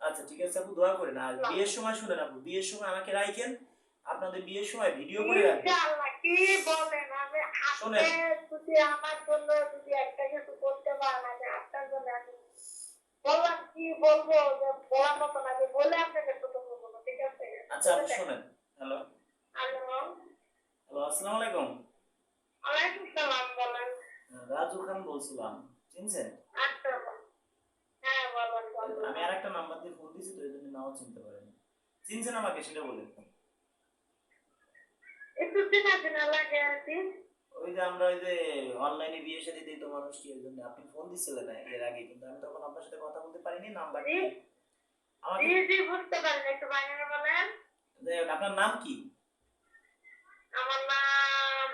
আচ্ছা ঠিক আছে আপু দোয়া করেন। আর বিয়ের সময় শুনেন আপু বিয়ের সময় আমাকে রাখেন আপনাদের বিয়ের সময় ভিডিও করে রাখবেন কি বলেন? আমি শোনেন। যদি আমার জন্য যদি একটা কিছু করতে পারেন আমি আপনার জন্য আমি বললাম কি বলব? যে বলার মতো না আমি বলে আপনাকে ছোট করব ঠিক আছে? আচ্ছা আপু শোনেন। হ্যালো। হ্যালো। হ্যালো আসসালামু আলাইকুম। ওয়ালাইকুম সালাম বলেন। রাজু খান বলছিলাম চিনছেন? আচ্ছা হ্যাঁ বলেন। আমি আর একটা নাম্বার দিয়ে ফোন দিয়েছি তো এই জন্য নাও চিনতে পারেন। চিনছেন আমাকে সেটা বলেন। একটু চেনা চেনা লাগে আর কি। ওই যে আমরা ওই যে অনলাইনে বিয়ে শাদী দিই তো মানুষ কি ওই জন্য আপনি ফোন দিছিলেন না এর আগে কিন্তু আমি তখন আপনার সাথে কথা বলতে পারিনি নাম্বার আমাকে জি জি বুঝতে পারেন একটু বাইরে বলেন। আপনার নাম কি? আমার নাম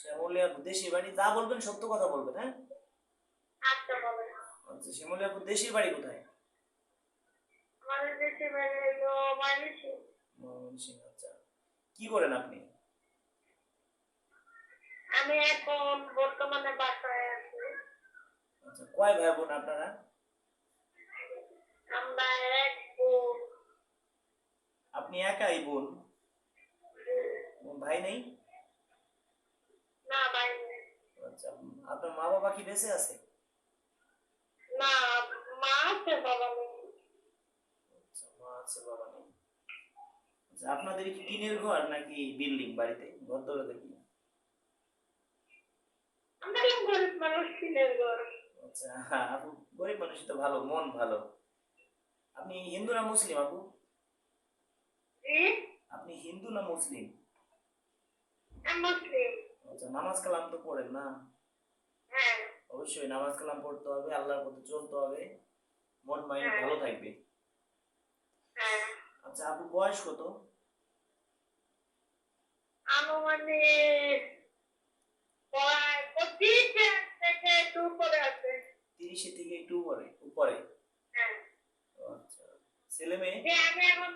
শ্যামলিয়া দেশি বাড়ি যা বলবেন সত্য কথা বলবেন হ্যাঁ? আচ্ছা শ্যামলিয়া আপু দেশি বাড়ি কোথায়? আমাদের দেশে বাইরে হলো ময়মনসিংহ। আচ্ছা। কি করেন আপনি? আমি এখন বর্তমানে বাসায় আছি। আচ্ছা কয় ভাই বোন আপনারা? আমরা এক বোন। আপনি একাই বোন? ভাই নেই? না বাইরে আচ্ছা আপনার মা বাবা কি বেঁচে আছে? না মা আছে বাবা নেই। আচ্ছা মা আছে বাবা নেই। আচ্ছা আপনাদের কি টিনের ঘর নাকি বিল্ডিং বাড়িতে ঘর দরে দেখি আমরা গরিব মানুষ ছিলেন ঘর। আচ্ছা আপু গরিব মানুষ তো ভালো মন ভালো। আপনি হিন্দু না মুসলিম আপু? আপনি হিন্দু না মুসলিম? মুসলিম। আচ্ছা নামাজ কালাম তো পড়েন না? হ্যাঁ। অবশ্যই নামাজ কালাম পড়তে হবে আল্লাহর পথে চলতে হবে। মন মাইন্ড হ্যাঁ। ভালো থাকবে। হ্যাঁ। আচ্ছা আপু বয়স কত? উপরে তিরিশে থেকে একটু উপরে উপরে? হ্যাঁ। আচ্ছা। ছেলে মেয়ে? আমি এখন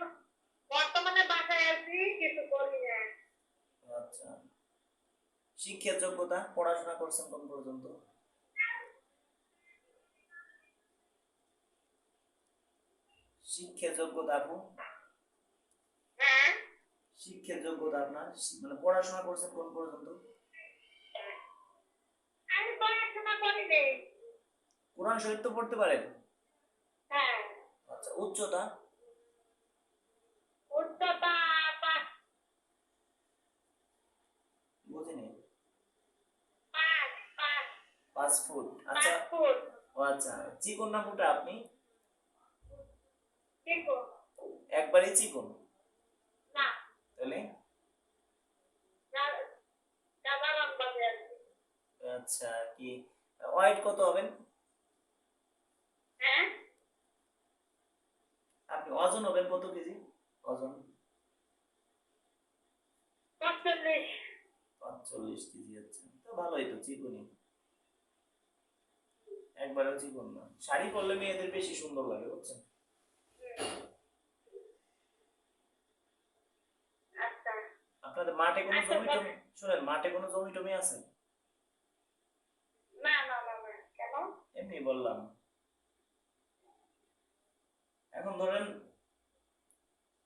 বর্তমানে বাসায় আছি কিছু করি না। আচ্ছা। শিক্ষা যোগ্যতা পড়াশোনা করছেন কোন পর্যন্ত? শিক্ষা যোগ্যতা আপু হ্যাঁ? শিক্ষা যোগ্যতা আপনার মানে পড়াশোনা করছেন কোন পর্যন্ত? আমি পড়াশোনা করি কোরআন শরীফ তো পড়তে পারেন হ্যাঁ। আচ্ছা উচ্চতা? উচ্চতা পাঁচ। বুঝিনি ফুট। আচ্ছা ও আচ্ছা চিকন না মোটা আপনি ঠিক একবারই চিকন? না। তাহলে? আচ্ছা কি ওয়েট কত হবেন? হ্যাঁ? আপনি ওজন হবেন কত কেজি? ওজন? পাঁচচল্লিশ কেজি আছে তো ভালোই তো চিকনই। একবারেও চিকন না। শাড়ি পরলে মেয়েদের বেশি সুন্দর লাগে বুঝছেন আচ্ছা আপনাদের মাঠে কোনো আচ্ছা, জমি টমি শোনেন মাঠে কোনো জমি টমি আছে? না না না কেন? এমনি বললাম। এখন ধরেন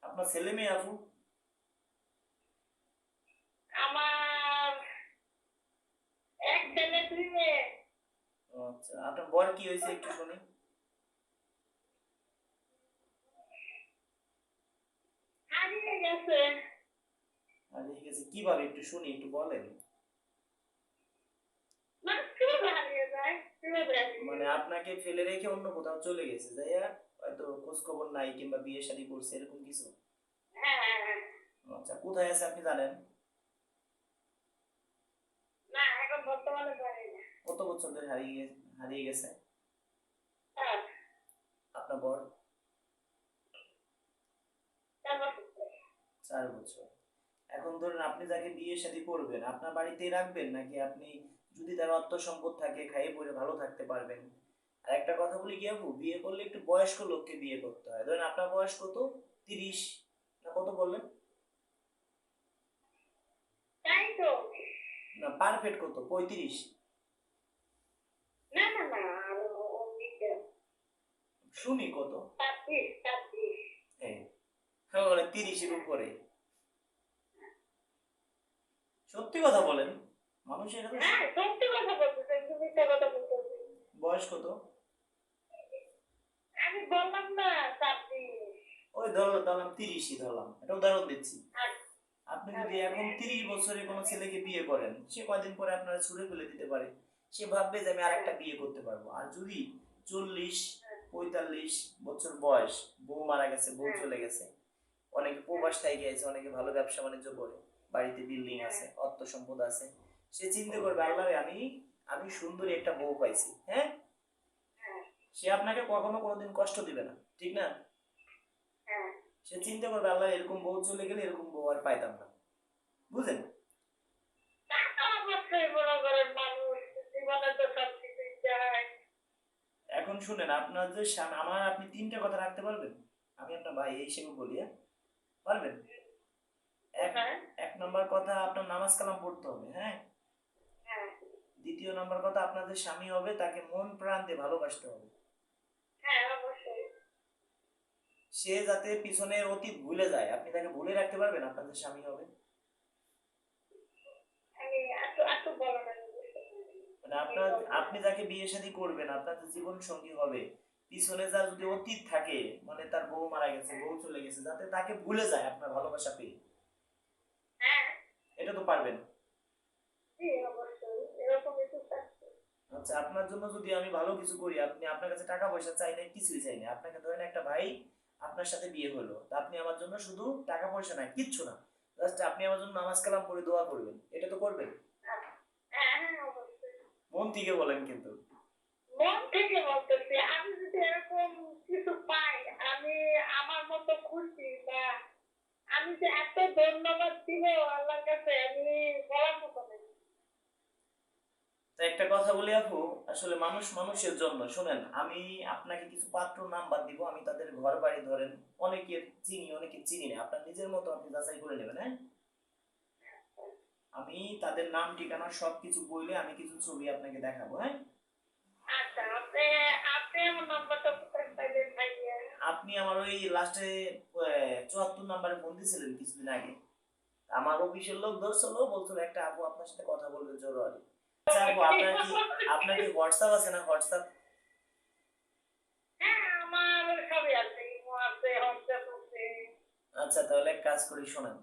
আপনার ছেলে মেয়ে আপু? আমার এক ছেলে দুই মেয়ে। আচ্ছা আপনার বর কি হয়েছে একটু শুনি। হারিয়ে গেছে। ঠিক আছে কীভাবে একটু শুনি একটু বলেন। মানে আপনাকে ফেলে রেখে অন্য কোথাও চলে গেছে যাইয়া হয়তো খোঁজ খবর নাই কিংবা বিয়ে শাদী করছে এরকম কিছু? হ্যাঁ হ্যাঁ হ্যাঁ। আচ্ছা কোথায় আছে আপনি জানেন? কত বছর ধরে হারিয়ে হারিয়ে গেছে? হ্যাঁ। আপনার বর? চার বছর। এখন ধরুন আপনি যাকে বিয়ে শাদী করবেন আপনার বাড়িতেই রাখবেন নাকি আপনি যদি তার অর্থ সম্পদ থাকে খাইয়ে পরে ভালো থাকতে পারবেন? আর একটা কথা বলি কি আপু বিয়ে করলে একটু বয়স্ক লোককে বিয়ে করতে হয়। ধরেন আপনার বয়স কত? তিরিশ। না কত বললেন? না পারফেক্ট কত? পঁয়ত্রিশ। না না না শুনি কত? হ্যাঁ। হ্যাঁ, বলে তিরিশের উপরে। সত্যি কথা বলেন মানুষের এত হ্যাঁ সত্যি কথা বলতেছে তুমি মিথ্যা কথা বলতেছি বয়স কত? আমি বললাম না ছাব্বিশ ওই ধরো ধরলাম তিরিশই ধরলাম এটা উদাহরণ দিচ্ছি। আচ্ছা আপনি যদি এখন তিরিশ বছরে কোনো ছেলেকে বিয়ে করেন সে কয়দিন পরে আপনারা ছুড়ে ফেলে দিতে পারে? সে ভাববে যে আমি আরেকটা বিয়ে করতে পারব। আর যদি চল্লিশ পঁয়তাল্লিশ বছর বয়স বউ মারা গেছে বউ চলে গেছে অনেকে প্রবাস থেকে গেছে অনেকে ভালো ব্যবসা বাণিজ্য করে বাড়িতে বিল্ডিং আছে, অর্থ সম্পদ আছে। সে চিন্তা করবে, আল্লাহরে, আমি আমি সুন্দরী একটা বউ পাইছি হ্যাঁ? সে আপনাকে কখনো কোনোদিন কষ্ট দিবে না, ঠিক না? সে চিন্তা করবে আল্লাহ এরকম বউ চলে গেলে এরকম বউ আর পাইতাম না। বুঝলেন? এখন শুনেন, আপনার যে আমার, আপনি তিনটা কথা রাখতে পারবেন? আমি আপনার ভাই, এই হিসেবে বলি হ্যাঁ? পারবেন? এক হ্যাঁ। এক নম্বর কথা আপনার নামাজ কালাম পড়তে হবে হ্যাঁ? হ্যাঁ। দ্বিতীয় নম্বর কথা আপনার স্বামী হবে তাকে মন প্রাণ দিয়ে ভালোবাসতে হবে। হ্যাঁ সে যাতে পিছনের অতীত ভুলে যায় আপনি তাকে ভুলে রাখতে পারবেন আপনার যে স্বামী হবে। মানে আপনার আপনি যাকে বিয়ে শাদী করবেন আপনার জীবন সঙ্গী হবে পিছনে যা যদি অতীত থাকে মানে তার বউ মারা গেছে বউ চলে গেছে যাতে তাকে ভুলে যায় আপনার ভালোবাসা পেয়ে। এটা তো পারবেন। আচ্ছা আপনার জন্য যদি আমি ভালো কিছু করি আপনি আপনার কাছে টাকা পয়সা চাই না কিছুই চাই না। আপনাকে ধরেন একটা ভাই আপনার সাথে বিয়ে হলো তা আপনি আমার জন্য শুধু টাকা পয়সা নাই কিচ্ছু না। জাস্ট আপনি আমার জন্য নামাজ কালাম পড়ে দোয়া করবেন। এটা তো করবেন? হ্যাঁ হ্যাঁ মন থেকে বলেন কিন্তু। মন থেকে বলতেছি আমি যদি এরকম কিছু পাই আমি আমার মতো খুশি বা আমি যে এত ধন্যবাদ দিব আল্লাহর কাছে আমি বলার একটা কথা বলি আপু আসলে মানুষ মানুষের জন্য শুনেন আমি আপনাকে কিছু পাত্র নাম্বার দিব আমি তাদের ঘর বাড়ি ধরেন অনেকে চিনি অনেকে চিনি না আপনার নিজের মতো আপনি যাচাই করে নেবেন হ্যাঁ? আমি তাদের নাম ঠিকানা সব কিছু বইলে আমি কিছু ছবি আপনাকে দেখাবো হ্যাঁ? আচ্ছা আপনি আপনি আমার নাম্বারটা কোথায় পাইলেন ভাইয়া আপনি আমার ওই লাস্টে চুয়াত্তর নাম্বারে ফোন দিয়েছিলেন কিছুদিন আগে। আমার অফিসের লোক ধরছিল বলছিল একটা আপু আপনার সাথে কথা বলবে জরুরি। আচ্ছা আপু আপনার কি আপনার কি হোয়াটসঅ্যাপ আছে না হোয়াটসঅ্যাপ হ্যাঁ আচ্ছা তাহলে এক কাজ করি শোনেন।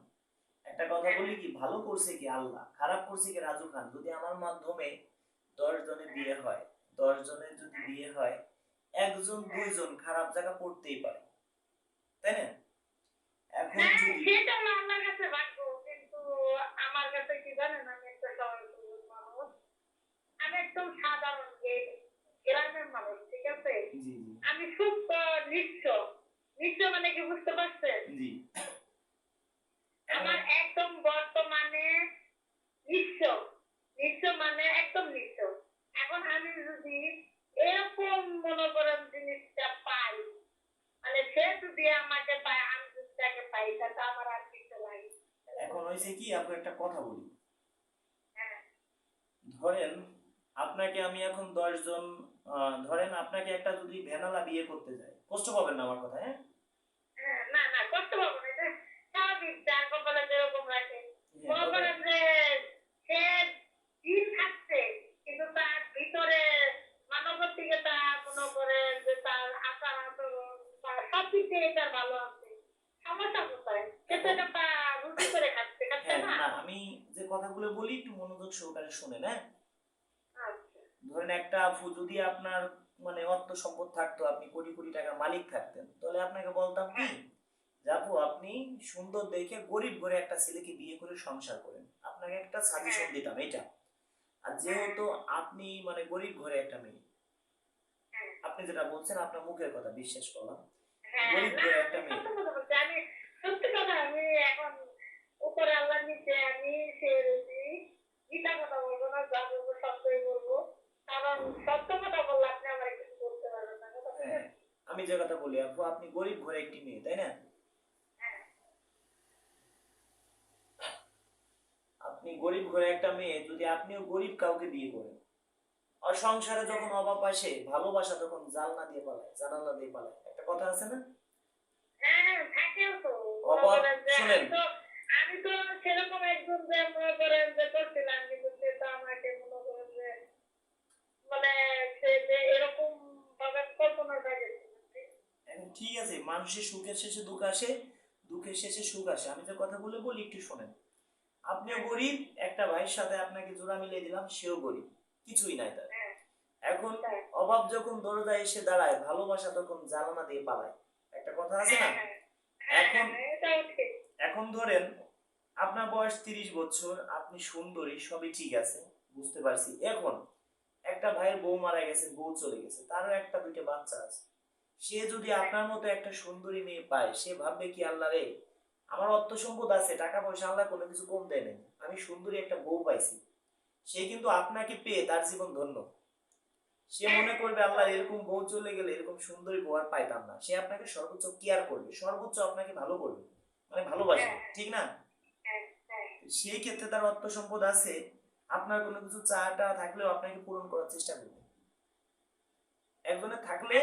একটা কথা বলি কি ভালো করছে কি আল্লাহ খারাপ করছে কি রাজু খান? যদি আমার মাধ্যমে দশ জনের বিয়ে হয় দশ জনের যদি বিয়ে হয় একজন দুইজন খারাপ জায়গা পড়তেই পারে। তাই না? এখন হ্যাঁ সেটা না আমার কাছে ভাগ্য কিন্তু আমার কাছে কি জানেন আমি একটা মানুষ। আমি একদম সাধারণ গ্রামের মানুষ ঠিক আছে? আমি খুব নিঃস্ব। নিঃস্ব মানে কি বুঝতে পারছেন? জি। আমার একদম বর্তমানে নিঃস্ব। নিঃস্ব মানে একদম নিঃস্ব। এখন আমি যদি এরকম মনে করেন জিনিসটা পাই। মানে সে যদি আমাকে পায় আমি যদি তাকে পাই তাতে আমার আর কিছু লাগে এখন হয়েছে কি আপনি একটা কথা বলি। হ্যাঁ। ধরেন আপনাকে আমি এখন দশজন ধরেন আপনাকে একটা যদি ভেনালা বিয়ে করতে যায় কষ্ট পাবেন না আমার কথা হ্যাঁ, না না করতে পারব না এটা স্বাভাবিক যার কপালে যেরকম রাখে হ্যাঁ, মনে তবে- করেন যে সে দিন খাচ্ছে কিন্তু তার ভিতরে মানবতিকতা মনে করেন যে তার আচার আচরণ বা সব দিক দিয়ে তার ভালো আছে সমস্যা কোথায় সে তো এটা তা- রুটি করে খাচ্ছে খাচ্ছে হ্যাঁ না না আমি যে কথাগুলো বলি একটু মনোযোগ সহকারে শুনেন হ্যাঁ? আচ্ছা। ধরেন একটা যদি আপনার মানে অর্থ সম্পদ থাকতো আপনি কোটি কোটি টাকার মালিক থাকতেন তাহলে আপনাকে বলতাম কি? যে আপু আপনি সুন্দর দেখে গরিব ঘরে একটা ছেলেকে বিয়ে করে সংসার করেন। আপনাকে একটা সাজেশন দিতাম এটা। আর যেহেতু আপনি মানে গরিব ঘরে একটা মেয়ে হ্যাঁ। আপনি যেটা বলছেন আপনার মুখের কথা বিশ্বাস করলাম। হ্যাঁ আমি বলছি। আমি সত্যি কথা আমি এখন উপরে আল্লাহ নিচে আমি সে গীতা কথা বলব না যা বলব সত্যই বলব। কারণ সত্য কথা বললে আপনি আমার কিছু বলতে পারবেন না কথা হ্যাঁ? আমি যে কথা বলি আপু আপনি গরিব ঘরে একটি মেয়ে তাই না? হ্যাঁ। আপনি গরিব ঘরে একটা মেয়ে যদি আপনিও গরিব কাউকে বিয়ে করেন আর সংসারে যখন অভাব আসে ভালোবাসা তখন জালনা দিয়ে পালায় জানালা দিয়ে পালায় কথা আছে না? শুনেন। আমি তো সেরকম একজন যে মনে করেন যে করছিলাম কিন্তু সে তো আমাকে মনে করেন যে মানে সে যে এরকম ভাবে কল্পনাটা ঠিক আছে মানুষের সুখের শেষে দুঃখ আসে দুঃখের শেষে সুখ আসে। আমি যে কথা বলে বলি একটু শোনেন। আপনিও গরিব একটা ভাইয়ের সাথে আপনাকে জোড়া মিলিয়ে দিলাম সেও গরিব। কিছুই নাই তার। অভাব যখন দরজায় এসে দাঁড়ায় ভালোবাসা তখন জ্বালানা দিয়ে পালায়। একটা কথা আছে না? হ্যাঁ, হ্যাঁ, এখন- হ্যাঁ, ঠিক। এখন ধরেন আপনার বয়স তিরিশ বছর আপনি সুন্দরী সবই ঠিক আছে বুঝতে পারছি। এখন একটা ভাইয়ের বউ মারা গেছে বউ চলে গেছে তারও একটা দুইটা বাচ্চা আছে। সে যদি আপনার মতো একটা সুন্দরী মেয়ে পায় সে ভাববে কি আল্লাহ রে আমার অর্থ সম্পদ আছে টাকা পয়সা আল্লাহ কোনো কিছু কম দেয় নাই। আমি সুন্দরী একটা বউ পাইছি। সে কিন্তু আপনাকে পেয়ে তার জীবন ধন্য। সে মনে করবে আল্লাহ এরকম বউ চলে গেলে এরকম সুন্দরী বউ আর পাইতাম না। সে আপনাকে সর্বোচ্চ কেয়ার করবে সর্বোচ্চ আপনাকে ভালো করবে মানে ভালোবাসে ঠিক না? হ্যাঁ হ্যাঁ সেই ক্ষেত্রে তার অর্থ সম্পদ আছে আপনার কোনো কিছু চাটা থাকলেও আপনাকে পূরণ করার চেষ্টা করবে। একজনে থাকলে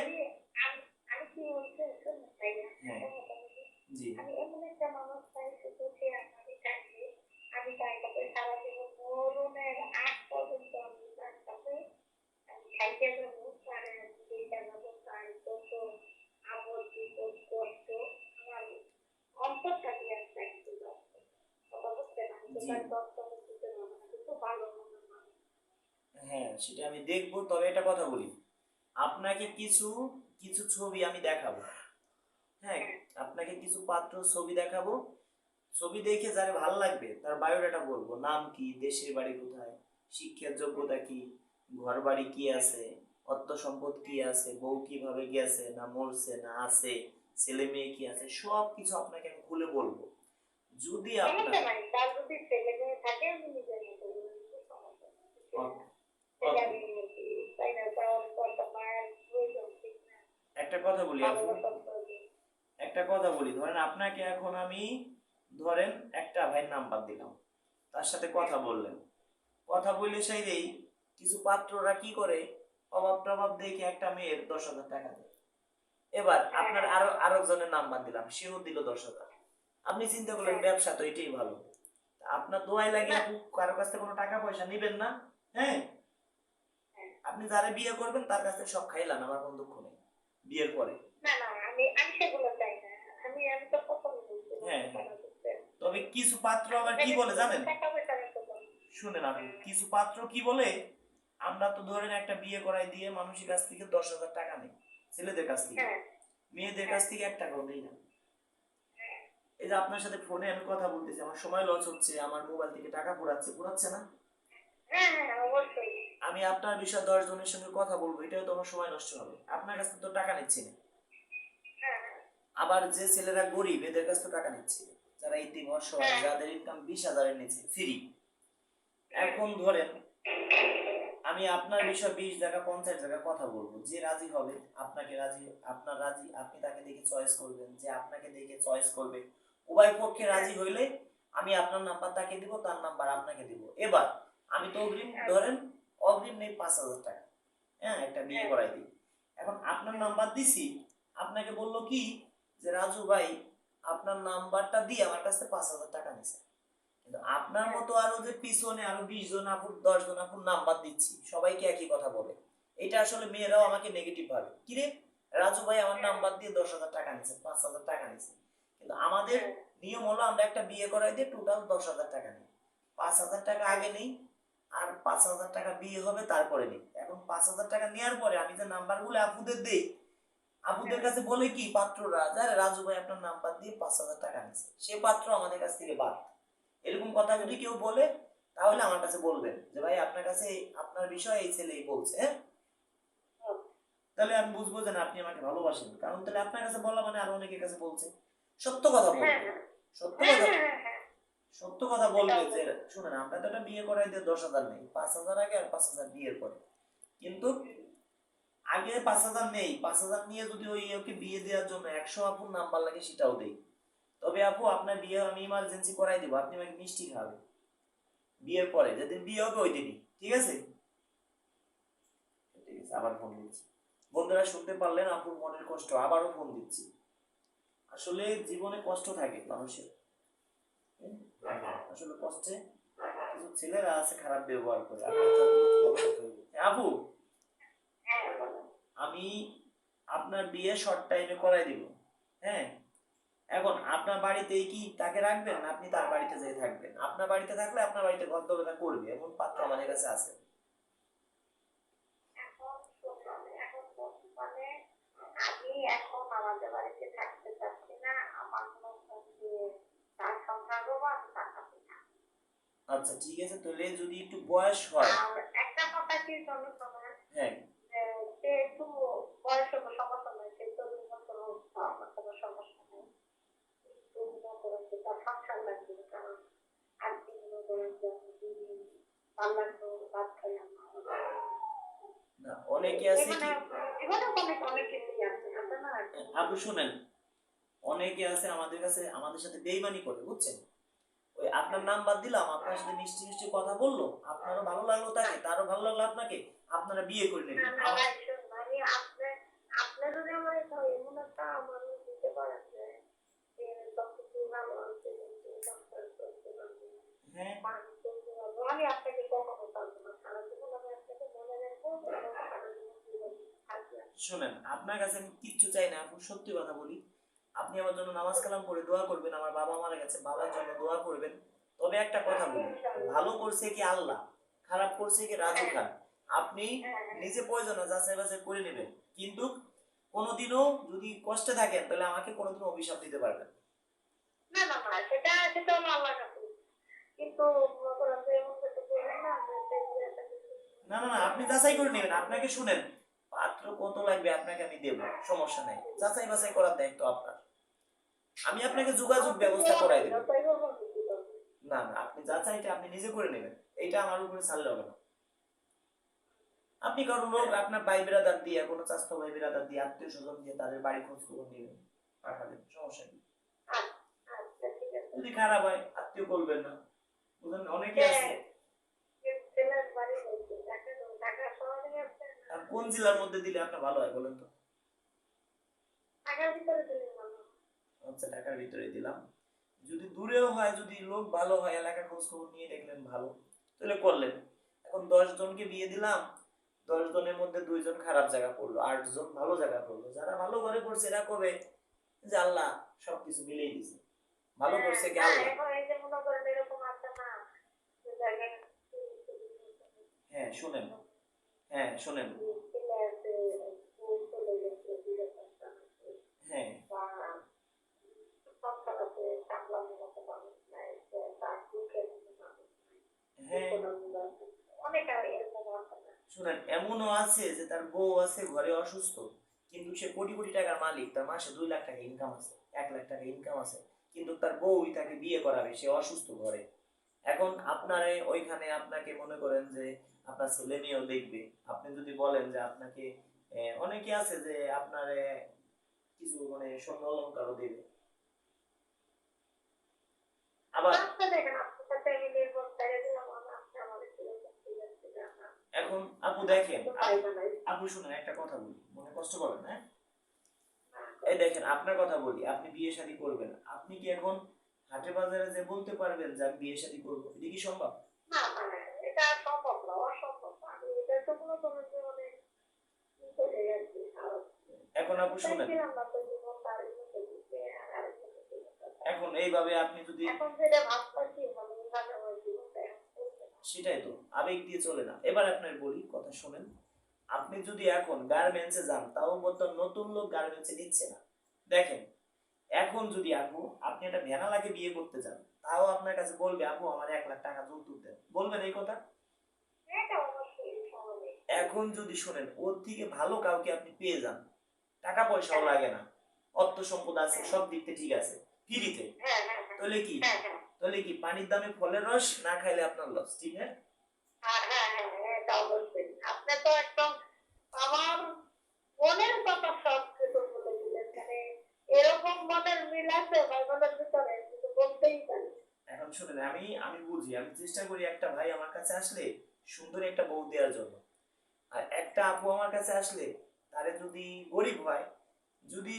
তাই হ্যাঁ। জি। আমি এমন একটা মানুষ চাই শুধু সে আমাকে চাইছে আমি তার হ্যাঁ সেটা আমি দেখব তবে এটা কথা বলি। আপনাকে কিছু কিছু ছবি আমি দেখাবো। হ্যাঁ আপনাকে কিছু পাত্র ছবি দেখাবো। ছবি দেখে যারে ভালো লাগবে তার বায়োডাটা বলব। নাম কি দেশের বাড়ি কোথায় শিক্ষার যোগ্যতা কি? ঘর বাড়ি কি আছে? অর্থ সম্পদ কি আছে? বউ কীভাবে গেছে? না মরছে? না আছে? ছেলে মেয়ে কি আছে? সব কিছু আপনাকে আমি খুলে বলব। যদি আপনার নাই তার যদি ছেলে মেয়ে থাকে আমি নিজের মতো করে নিবো, সমস্যা নাই। ওকে, সেটা ওকে। আমি বলছি, তাই না তার কত মায়ের প্রয়োজন ঠিক না? একটা কথা বলি একটা কথা বলি ধরেন আপনাকে এখন আমি ধরেন একটা ভাইয়ের নাম্বার দিলাম। তার সাথে কথা বললেন। কথা বলে সাইরেই কিছু পাত্ররা কি করে? অভাব টভাব দেখে একটা মেয়ের দশ হাজার টাকা দেয়। এবার আপনার আরও আরও একজনের নাম্বার দিলাম সেও দিল দশ হাজার। আপনি চিন্তা করলেন ব্যবসা তো এটাই ভালো। আপনার দোয়াই লাগে কারও কাছ থেকে কোনো টাকা পয়সা নিবেন না হ্যাঁ? আপনি যারা বিয়ে করবেন তার কাছ থেকে সব খাইলাম আমার কোনো দুঃখ নেই বিয়ের পরে। হ্যাঁ। তবে কিছু পাত্র আবার কি বলে জানেন। শুনেন আপনি কিছু পাত্র কি বলে? আমরা তো ধরেন একটা বিয়ে করাই দিয়ে মানুষের কাছ থেকে দশ হাজার টাকা নেই ছেলেদের কাছ থেকে। হ্যাঁ। মেয়েদের কাছ থেকে এক টাকাও নেই না। এই যে আপনার সাথে ফোনে আমি কথা বলতেছি আমার সময় লস হচ্ছে আমার মোবাইল থেকে টাকা পুরাচ্ছে পুরাচ্ছে না? হ্যাঁ হ্যাঁ আমি আপনার বিষয়ে দশ জনের সঙ্গে কথা বলব এটাও তো আমার সময় নষ্ট হবে। আপনার কাছ থেকে তো টাকা নিচ্ছি না। হ্যাঁ হ্যাঁ। আবার যে ছেলেরা গরিব এদের কাছ থেকে টাকা নিচ্ছে যারা ইতিম অসহায় যাদের ইনকাম বিশ হাজারের নিচে ফ্রি এখন ধরেন আমি আপনার বিষয়ে বিশ জায়গা পঞ্চাশ টাকা কথা বলব। যে রাজি হবে আপনাকে রাজি আপনার রাজি আপনি তাকে দেখে চয়েস করবেন। যে আপনাকে দেখে চয়েস করবে। উভয় পক্ষে রাজি হইলে আমি আপনার নাম্বার তাকে দিব তার নাম্বার আপনাকে দিব। এবার আমি তো অগ্রিম ধরেন অগ্রিম নেই পাঁচ হাজার টাকা। হ্যাঁ একটা বিয়ে করাই দিই। এখন আপনার নাম্বার দিছি আপনাকে বলল কি? যে রাজু ভাই আপনার নাম্বারটা দিয়ে আমার কাছ পাঁচ হাজার টাকা নিছে। আপনার মতো আরও যে পিছনে আরও বিশ জন আপুর, দশ জন আপুর নাম্বার দিচ্ছি, সবাইকে একই কথা বলে। এটা আসলে মেয়েরাও আমাকে নেগেটিভ ভাবে। কিরে রাজু ভাই আমার নাম্বার দিয়ে দশ হাজার টাকা নিছে, পাঁচ হাজার টাকা নিছে। কিন্তু আমাদের নিয়ম হলো আমরা একটা বিয়ে করাই দিয়ে টোটাল দশ হাজার টাকা নিই। পাঁচ হাজার টাকা আগে নেই, আর পাঁচ হাজার টাকা বিয়ে হবে তারপরে নেই। এখন পাঁচ হাজার টাকা নেওয়ার পরে আমি যে নাম্বার নাম্বারগুলো আপুদের দেই, আপুদের কাছে বলে কি, পাত্ররা যারা রাজু ভাই আপনার নাম্বার দিয়ে পাঁচ হাজার টাকা নিছে। সে পাত্র আমাদের কাছ থেকে বাদ। এরকম কথা যদি কেউ বলে তাহলে আমার কাছে বলবেন যে ভাই আপনার কাছে আপনার বিষয়ে এই ছেলেই বলছে হ্যাঁ? তাহলে আমি বুঝব যে না আপনি আমাকে ভালোবাসেন। কারণ তাহলে আপনার কাছে বলা মানে আরও অনেকের কাছে বলছে। সত্য কথা বলবে। হ্যাঁ হ্যাঁ। সত্য কথা সত্য কথা বলবে যে শুনেন আমরা তো একটা বিয়ে করাই দিয়ে দশ হাজার নেই। পাঁচ হাজার আগে আর পাঁচ হাজার বিয়ের পরে। কিন্তু আগে পাঁচ হাজার নেই। পাঁচ হাজার নিয়ে যদি ওই ওকে বিয়ে দেওয়ার জন্য একশো আপুর নাম্বার লাগে সেটাও দেই। তবে আপু, আপনার বিয়ে আমি ইমার্জেন্সি করাই দেবো, আপনি আমাকে মিষ্টি খাবেন বিয়ের পরে যেদিন বিয়ে হবে ওই দিনই, ঠিক আছে? দিচ্ছে আবার ফোন দিচ্ছি। বন্ধুরা, শুনতে পারলেন আপুর মনের কষ্ট, আবারও ফোন দিচ্ছি। আসলে জীবনে কষ্ট থাকে মানুষের। আসলে কষ্টে কিছু ছেলেরা আছে, খারাপ ব্যবহার করে। আপু, আমি আপনার বিয়ে শর্ট টাইমে করাই দিব হ্যাঁ? এখন আপনার বাড়িতেই কি তাকে রাখবেন? আপনি তার বাড়িতে যেয়ে থাকবেন। আপনার বাড়িতে থাকলে আপনার বাড়িতে গন্তব্যতা করবে এমন পাত্র আমাদের কাছে আছে। এখন আমাদের বাড়িতে থাকতে চাচ্ছি না। আমার তার। আচ্ছা ঠিক আছে তাহলে যদি একটু বয়স হয়। একটা কথা কি হ্যাঁ যে সে একটু বয়স হলো সমস্যা নাই সে তো দুই বছর হোক বা আমার কোনো সমস্যা নেই একটু মনে করেন যে তার সংসার লাগবে কারণ আর কি মনে করেন যে আমি দিন পাল্লা ভাত খাই আমার না অনেকে আছে কি আপু শুনেন অনেকে আছে আমাদের কাছে আমাদের সাথে বেইমানি করে বুঝছেন ওই আপনার নাম্বার দিলাম আপনার সাথে মিষ্টি মিষ্টি কথা বলল আপনারও ভালো লাগল তাকে তারও ভালো লাগল আপনাকে আপনারা বিয়ে করে না নেবেন না ভাই শুনুন, আমি আপনি আপনি যদি আমার এটা এমন একটা আমার দিতে পারেন যে যে সবকিছু ভালো আছে কিন্তু সংসার করতে পারব হ্যাঁ পানি চলতে পারব আমি আপনাকে কখনো পারব না সারা জীবন আমি আপনাকে মনে রাখব এবং সারা জীবন জীবনে থাকবে শোনেন আপনার কাছে আমি কিচ্ছু চাই না আপু সত্যি কথা বলি। আপনি আমার জন্য নামাজ কালাম করে দোয়া করবেন আমার বাবা মারা গেছে বাবার জন্য দোয়া করবেন। তবে একটা কথা বলি ভালো করছে কি আল্লাহ খারাপ করছে কি রাজু খান? আপনি নিজে প্রয়োজন যাচাই বাছাই করে নেবেন। কিন্তু কোনোদিনও যদি কষ্টে থাকেন তাহলে আমাকে কোনোদিনও অভিশাপ দিতে পারবেন না। না না সেটা সেটা হলো কিন্তু করেন যে এমন কিছু করবেন না না না আপনি যাচাই করে নেবেন আপনাকে শুনেন। কত লাগবে আপনাকে আমি দেব সমস্যা নাই। যাচাই বাছাই করার দায়িত্ব আপনার। আমি আপনাকে যোগাযোগ ব্যবস্থা করাই দেব। না। না আপনি যাচাইটা আপনি নিজে করে নেবেন। এইটা আমার উপরে ছাড়লে হবে না। আপনি কারও লোক আপনার ভাই বিরাদার দিয়ে কোনো স্বাস্থ্য ভাই বিরাদার দিয়ে আত্মীয় স্বজন দিয়ে তাদের বাড়ি খোঁজ খবর নেবেন পাঠাবেন সমস্যা নেই আচ্ছা যদি খারাপ হয় আত্মীয় করবেন না। বুঝলেন? অনেকে আছে ছেলের বাড়ি হয়েছে তাকে তো ঢাকা শহরে আছে আর কোন জেলার মধ্যে দিলে আপনার ভালো হয় বলেন তো? আচ্ছা ঢাকার ভিতরে দিলাম। যদি দূরেও হয় যদি লোক ভালো হয় এলাকার খোঁজ খবর নিয়ে দেখলেন ভালো তাহলে করলেন। এখন দশ জনকে বিয়ে দিলাম দশ জনের মধ্যে দুইজন খারাপ জায়গা পড়ল আট জন ভালো জায়গা পড়ল। যারা ভালো এরা কবে? যে আল্লাহ সবকিছু মিলেই দিছে ভালো করছে কি হ্যাঁ, আল্লাহ? জায়গায় হ্যাঁ শুনেন। হ্যাঁ শুনেন ছেলে আছে বউ চলে গেছে বিয়ে করতে হচ্ছে, হ্যাঁ বা সংসার আছে সামলানোর মতো মানুষ নাই সে তার দুঃখের মতো মানুষ নাই হ্যাঁ বিপদাপদ আছে। অনেক আর এরকম আছে না শুনেন এমনও আছে যে তার বউ আছে, ঘরে অসুস্থ, কিন্তু সে কোটি কোটি টাকার মালিক, তার মাসে দুই লাখ টাকা ইনকাম আছে, এক লাখ টাকা ইনকাম আছে, কিন্তু তার বউই তাকে বিয়ে করাবে, সে অসুস্থ ঘরে। এখন আপনারে ওইখানে আপনাকে মনে করেন যে আপনার ছেলে মেয়েও দেখবে। আপনি যদি বলেন যে আপনাকে অনেকে আছে যে আপনারে কিছু মানে স্বর্ণ অলঙ্কারও দেবে। আবার আচ্ছা দেখেন আপনার সাথে আমি নির্ভর করে দিলাম আমি আপনি আমাদের ছেলে ঠিক আছে যে আমরা এখন আপু দেখেন আপ- শুনেন একটা কথা বলি। মনে কষ্ট করবেন হ্যাঁ? এই দেখেন আপনার কথা বলি আপনি বিয়ে শাদী করবেন। আপনি কি এখন হাটে বাজারে যে বলতে পারবেন যে আমি বিয়ে শাদী করব এটা কি সম্ভব? মানে এটা সম্ভব না অসম্ভব এটা তো কোনো কোনো জীবনে চলে গেছি আর এখন আপু শুনেন। এখন এইভাবে আপনি যদি এখন যেটা ভাবতেছি মানে এখানে আমার জীবনটা এখন চলছে না। সেটাই তো আবেগ দিয়ে চলে না। এবার আপনার বলি কথা শুনেন। আপনি যদি এখন গার্মেন্টসে যান তাও বর্তমান নতুন লোক গার্মেন্টসে নিচ্ছে না। দেখেন এখন যদি আপু আপনি একটা ভ্যানালাকে বিয়ে করতে যান তাও আপনার কাছে বলবে আপু আমার এক লাখ টাকা যৌতুক দেন বলবেন এই কথা? এখন যদি শোনেন ওর থেকে ভালো কাউকে আপনি পেয়ে যান টাকা পয়সাও লাগে না। অর্থ সম্পদ আছে সব দিক থেকে ঠিক আছে। ফ্রিতে হ্যাঁ হ্যাঁ হ্যাঁ। তাহলে কি? তাহলে কি পানির দামে ফলের রস না খাইলে আপনার লস ঠিক আছে হ্যাঁ হ্যাঁ হ্যাঁ আপনি তো একদম আমার মনের কথা সব কিছু বলে দিলেন মানে এরকম মনের মিল আছে ভাই বোনের ভিতরে কিন্তু বলতেই পারি। এখন শুনেন আমি আমি বুঝি আমি চেষ্টা করি একটা ভাই আমার কাছে আসলে সুন্দর একটা বউ দেওয়ার জন্য। আর একটা একটা আপু আমার কাছে আসলে তারে যদি গরিব হয় যদি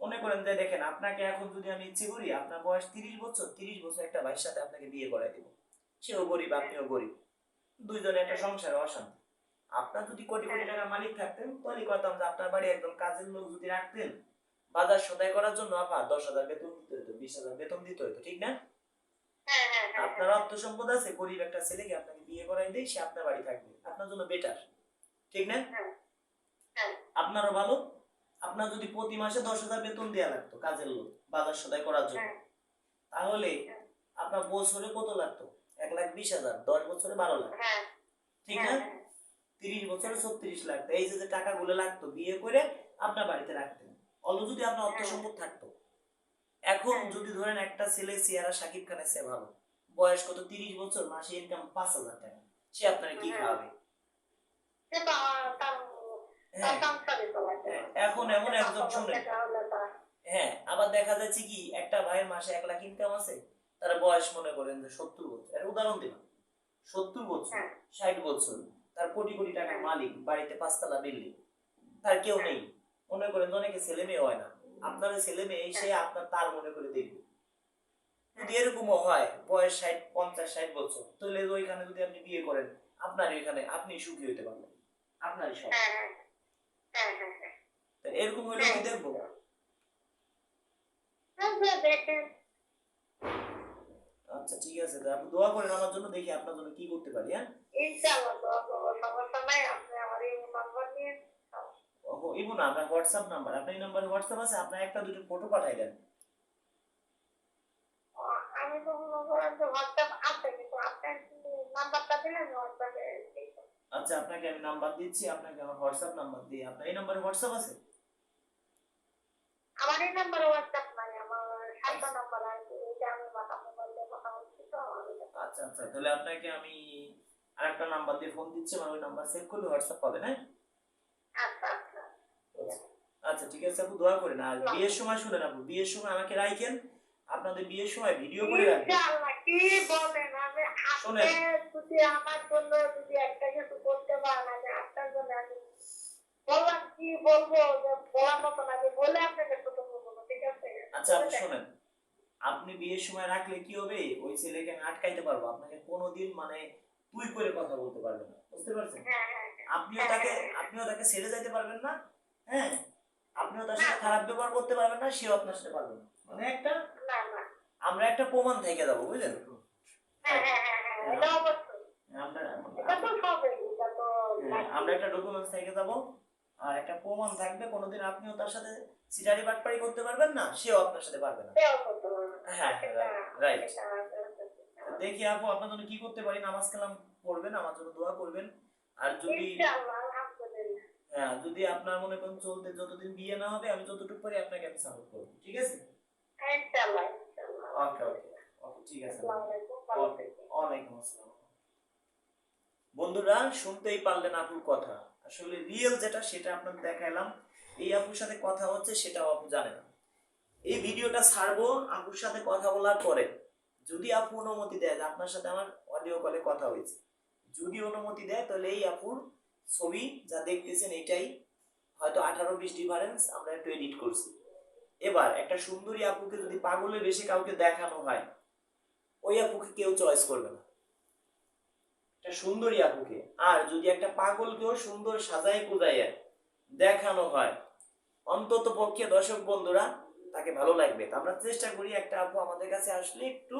মনে করেন যে দেখেন আপনাকে এখন যদি আমি ইচ্ছে করি আপনার বয়স তিরিশ বছর তিরিশ বছর একটা ভাইয়ের সাথে আপনাকে বিয়ে করাই দেবো। সেও গরিব আপনিও গরিব। দুইজনে একটা সংসারে অশান্তি। আপনার যদি কোটি কোটি টাকার মালিক থাকতেন তাহলে কইতাম যে আপনার বাড়ি একজন কাজের লোক যদি রাখতেন বাজার সদাই করার জন্য আপা দশ হাজার বেতন দিতে হতো বিশ হাজার বেতন দিতে হতো ঠিক না? হ্যাঁ হ্যাঁ হ্যাঁ। আপনার অর্থ সম্পদ আছে গরিব একটা ছেলেকে আপনাকে বিয়ে করাই দেয় সে আপনার বাড়ি থাকবে। আপনার জন্য বেটার ঠিক না? আপনারও ভালো আপনার যদি প্রতি মাসে দশ হাজার বেতন দেওয়া লাগতো কাজের লোক বাজার সদাই করার জন্য হ্যাঁ। তাহলে আপনার বছরে কত লাগতো? এক লাখ বিশ হাজার দশ বছরে বারো লাখ। হ্যাঁ। ঠিক না হ্যাঁ তিরিশ বছরে ছত্রিশ লাগতো এই যে যে টাকাগুলো লাগতো বিয়ে করে আপনার বাড়িতে রাখতেন। অল্প যদি আপনার অর্থ সম্পদ থাকতো। এখন হ্যাঁ। যদি ধরেন একটা ছেলে সিয়ারা সাকিব খানের চেয়ে ভালো বয়স কত? তিরিশ বছর মাসে ইনকাম পাঁচ হাজার টাকা। সে আপনার কি হ্যাঁ। খাওয়াবে? এখন এমন একজন তার। হ্যাঁ আবার দেখা যাচ্ছে কি একটা ভাইয়ের মাসে এক লাখ ইনকাম আছে তার বয়স মনে করেন যে সত্তর বছর। এর উদাহরণ দিলাম। সত্তর বছর হ্যাঁ। ষাট বছর তার কোটি কোটি টাকার মালিক বাড়িতে পাঁচতলা বিল্ডিং তার কেউ নেই। মনে করেন অনেকে ছেলে মেয়ে হয় না। আপনার ছেলে মেয়ে সে আপনার তার মনে করে দেখবে যদি এরকমও হয় বয়স ষাট পঞ্চাশ ষাট বছর তাহলে ওইখানে যদি আপনি বিয়ে করেন আপনার ওইখানে আপনি সুখী হইতে পারবেন। আপনারই সব। এরকম হলে কি দেখব আচ্ছা, দেখেন আচ্ছা ঠিক আছে তো আপনি দোয়া করেন আমার জন্য দেখি আপনার জন্য কি করতে পারি হ্যাঁ ইনশাআল্লাহ দোয়া করব সমস্যা নাই আপনি আমার এই নাম্বার নিয়ে ও ইবো না আপনার হোয়াটসঅ্যাপ নাম্বার আপনার এই নাম্বারে হোয়াটসঅ্যাপ আছে আপনার একটা দুটো ফটো পাঠাই দেন আমি তো মনে করেন যে হোয়াটসঅ্যাপ আছে কিন্তু আপনার নাম্বারটা দিলে আমি হোয়াটসঅ্যাপে আচ্ছা আপনাকে আমি নাম্বার দিচ্ছি আপনাকে আমার হোয়াটসঅ্যাপ নাম্বার দিই আপনার এই নাম্বারে হোয়াটসঅ্যাপ আছে? আমার এই নাম্বারে হোয়াটসঅ্যাপ নাই আমার সাতটা নাম্বার আছে এইটা আমি মাথা মোবাইল দিয়ে কথা বলছি তো আচ্ছা আচ্ছা তাহলে আপনাকে আমি আরেকটা নাম্বার দিয়ে ফোন দিচ্ছি আমার ওই নাম্বার সেভ করলে হোয়াটসঅ্যাপ পাবেন হ্যাঁ? আচ্ছা আচ্ছা। আচ্ছা ঠিক আছে আপু দোয়া করেন। আর বিয়ের সময় শুনেন আপু বিয়ের সময় আমাকে রাখেন আপনাদের বিয়ের সময় ভিডিও করে রাখবেন। কি বলেন শোনেন। যদি আমার জন্য যদি একটা কিছু করতে পারেন আমি আপনার জন্য আমি বললাম কি বলব? যে বলার মতো না আমি বলে আপনাকে ছোট করব ঠিক আছে? আচ্ছা আপু আপনি বিয়ের সময় রাখলে কি হবে? ওই ছেলেকে আমি আটকাইতে পারব আপনাকে কোনোদিন মানে তুই করে কথা বলতে পারবে না বুঝতে পারছেন? হ্যাঁ হ্যাঁ হ্যাঁ। আপনিও তাকে আপনিও তাকে ছেড়ে যাইতে পারবেন না হ্যাঁ? আপনিও তার সাথে খারাপ ব্যবহার করতে পারবেন না সেও আপনার সাথে পারবে না। মানে একটা না না। আমরা একটা প্রমাণ থেকে যাব বুঝলেন? হ্যাঁ হ্যাঁ। হ্যাঁ হ্যাঁ আমরা হ্যাঁ, একটা ডকুমেন্টস থেকে যাব আর একটা প্রমাণ থাকবে কোনোদিন আপনিও তার সাথে সিটারি বাটপারি করতে পারবেন না সেও আপনার সাথে পারবে না। হ্যাঁ রাইট দেখি আপু আপনার জন্য কি করতে পারি? নামাজ কালাম পড়বেন আমার জন্য দোয়া করবেন। আর যদি হ্যাঁ যদি আপনার মনে করেন চলতে যতদিন বিয়ে না হবে আমি যতটুকু পারি আপনাকে আমি সাপোর্ট করব ঠিক আছে। ওকে ওকে ওকে ঠিক আছে। ওয়ালাইকুম আসসালাম। বন্ধুরা শুনতেই পারলেন আপুর কথা। আসলে রিয়েল যেটা সেটা আপনাদের দেখাইলাম। এই আপুর সাথে কথা হচ্ছে সেটাও আপু জানে না। এই ভিডিওটা ছাড়বো আপুর সাথে কথা বলার পরে। যদি আপু অনুমতি দেয় আপনার সাথে আমার অডিও কলে কথা হয়েছে যদি অনুমতি দেয় তাহলে এই আপুর ছবি যা দেখতেছেন এটাই হয়তো আঠারো বিশ ডিফারেন্স আমরা একটু এডিট করছি। এবার একটা সুন্দরী আপুকে যদি পাগলের বেশি কাউকে দেখানো হয় ওই আপুকে কেউ চয়েস করবে না। একটা সুন্দরী আপুকে। আর যদি একটা পাগলকেও সুন্দর সাজাই কুজাইয়া দেখানো হয়, অন্তত পক্ষে দর্শক বন্ধুরা, তাকে ভালো লাগবে। আমরা চেষ্টা করি একটা আপু আমাদের কাছে আসলে একটু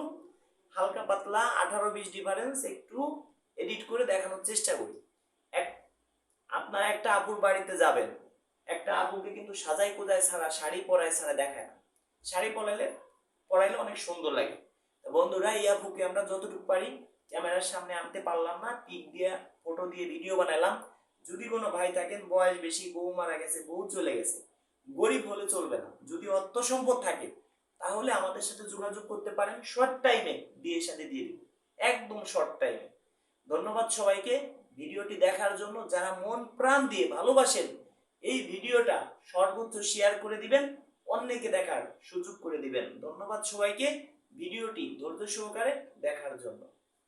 হালকা পাতলা, আঠারো বিশ ডিফারেন্স একটু এডিট করে দেখানোর চেষ্টা করি। এক আপনারা একটা আপুর বাড়িতে যাবেন। একটা আপুকে কিন্তু সাজাই কোজাই ছাড়া, শাড়ি পরায় ছাড়া দেখায় না। শাড়ি পরাইলে পরাইলে অনেক সুন্দর লাগে। বন্ধুরা, এই আমরা যতটুকু পারি ক্যামেরার সামনে আনতে পারলাম না। পিক দিয়ে ফটো দিয়ে ভিডিও বানালাম যদি কোনো ভাই থাকেন, বয়স বেশি, বউ মারা গেছে, বউ চলে গেছে, গরিব হলে চলবে না। যদি অর্থ সম্পদ থাকে, তাহলে আমাদের সাথে যোগাযোগ করতে পারেন। শর্ট টাইমে বিয়ের সাথে দিয়ে দিন। একদম শর্ট টাইমে ধন্যবাদ সবাইকে। ভিডিওটি দেখার জন্য যারা মন প্রাণ দিয়ে ভালোবাসেন, এই ভিডিওটা সর্বোচ্চ শেয়ার করে দিবেন, অন্যকে দেখার সুযোগ করে দিবেন। ধন্যবাদ সবাইকে। ভিডিওটি ধৈর্য সহকারে দেখার জন্য।